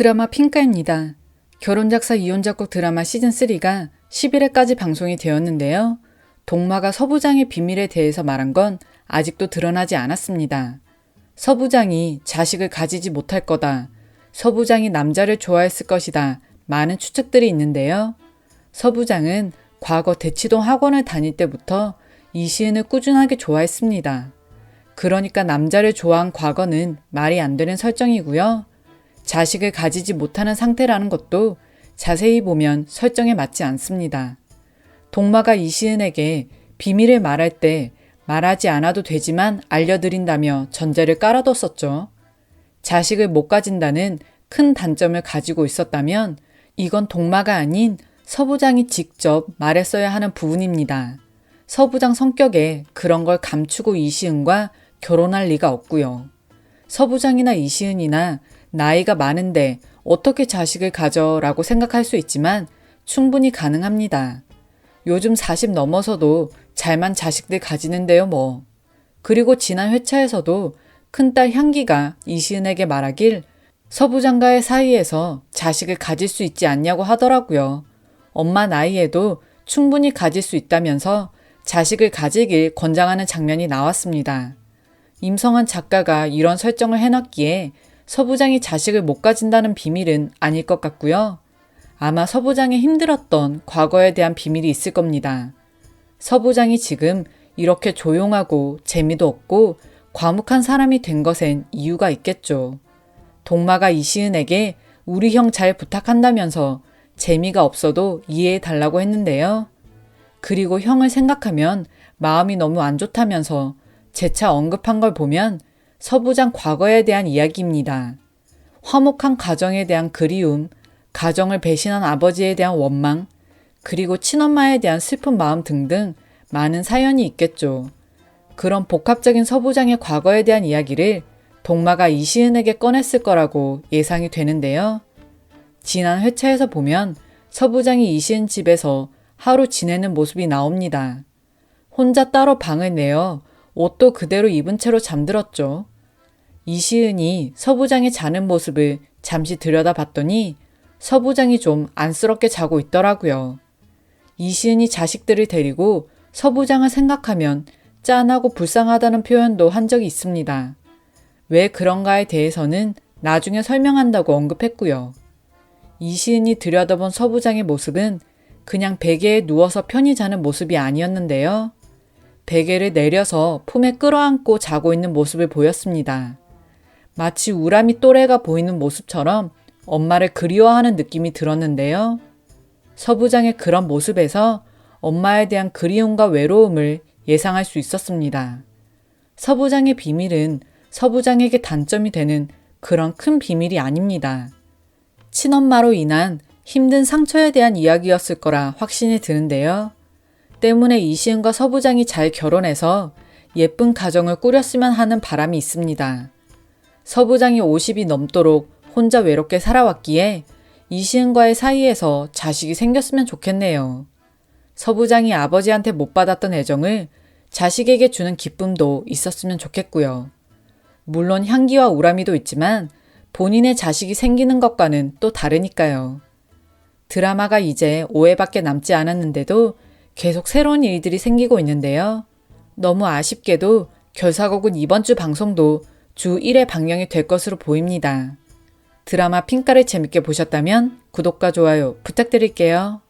드라마 핑카입니다. 결혼작사 이혼작곡 드라마 시즌3가 11회까지 방송이 되었는데요. 동마가 서부장의 비밀에 대해서 말한 건 아직도 드러나지 않았습니다. 서부장이 자식을 가지지 못할 거다. 서부장이 남자를 좋아했을 것이다. 많은 추측들이 있는데요. 서부장은 과거 대치동 학원을 다닐 때부터 이시은을 꾸준하게 좋아했습니다. 그러니까 남자를 좋아한 과거는 말이 안 되는 설정이고요. 자식을 가지지 못하는 상태라는 것도 자세히 보면 설정에 맞지 않습니다. 동마가 이시은에게 비밀을 말할 때 말하지 않아도 되지만 알려드린다며 전제를 깔아뒀었죠. 자식을 못 가진다는 큰 단점을 가지고 있었다면 이건 동마가 아닌 서부장이 직접 말했어야 하는 부분입니다. 서부장 성격에 그런 걸 감추고 이시은과 결혼할 리가 없고요. 서부장이나 이시은이나 나이가 많은데 어떻게 자식을 가져 라고 생각할 수 있지만 충분히 가능합니다. 요즘 40 넘어서도 잘만 자식들 가지는데요, 뭐. 그리고 지난 회차에서도 큰딸 향기가 이시은에게 말하길 서부장과의 사이에서 자식을 가질 수 있지 않냐고 하더라고요. 엄마 나이에도 충분히 가질 수 있다면서 자식을 가지길 권장하는 장면이 나왔습니다. 임성한 작가가 이런 설정을 해놨기에 서부장이 자식을 못 가진다는 비밀은 아닐 것 같고요. 아마 서부장이 힘들었던 과거에 대한 비밀이 있을 겁니다. 서부장이 지금 이렇게 조용하고 재미도 없고 과묵한 사람이 된 것엔 이유가 있겠죠. 동마가 이시은에게 우리 형 잘 부탁한다면서 재미가 없어도 이해해 달라고 했는데요. 그리고 형을 생각하면 마음이 너무 안 좋다면서 재차 언급한 걸 보면 서부장 과거에 대한 이야기입니다. 화목한 가정에 대한 그리움, 가정을 배신한 아버지에 대한 원망, 그리고 친엄마에 대한 슬픈 마음 등등 많은 사연이 있겠죠. 그런 복합적인 서부장의 과거에 대한 이야기를 동마가 이시은에게 꺼냈을 거라고 예상이 되는데요. 지난 회차에서 보면 서부장이 이시은 집에서 하루 지내는 모습이 나옵니다. 혼자 따로 방을 내어 옷도 그대로 입은 채로 잠들었죠. 이시은이 서부장이 자는 모습을 잠시 들여다봤더니 서부장이 좀 안쓰럽게 자고 있더라고요. 이시은이 자식들을 데리고 서부장을 생각하면 짠하고 불쌍하다는 표현도 한 적이 있습니다. 왜 그런가에 대해서는 나중에 설명한다고 언급했고요. 이시은이 들여다본 서부장의 모습은 그냥 베개에 누워서 편히 자는 모습이 아니었는데요. 베개를 내려서 품에 끌어안고 자고 있는 모습을 보였습니다. 마치 우람이 또래가 보이는 모습처럼 엄마를 그리워하는 느낌이 들었는데요. 서부장의 그런 모습에서 엄마에 대한 그리움과 외로움을 예상할 수 있었습니다. 서부장의 비밀은 서부장에게 단점이 되는 그런 큰 비밀이 아닙니다. 친엄마로 인한 힘든 상처에 대한 이야기였을 거라 확신이 드는데요. 때문에 이시은과 서부장이 잘 결혼해서 예쁜 가정을 꾸렸으면 하는 바람이 있습니다. 서부장이 50이 넘도록 혼자 외롭게 살아왔기에 이시은과의 사이에서 자식이 생겼으면 좋겠네요. 서부장이 아버지한테 못 받았던 애정을 자식에게 주는 기쁨도 있었으면 좋겠고요. 물론 향기와 우람이도 있지만 본인의 자식이 생기는 것과는 또 다르니까요. 드라마가 이제 5회밖에 남지 않았는데도 계속 새로운 일들이 생기고 있는데요. 너무 아쉽게도 결사곡은 이번 주 방송도 주 1회 방영이 될 것으로 보입니다. 드라마 핑가를 재밌게 보셨다면 구독과 좋아요 부탁드릴게요.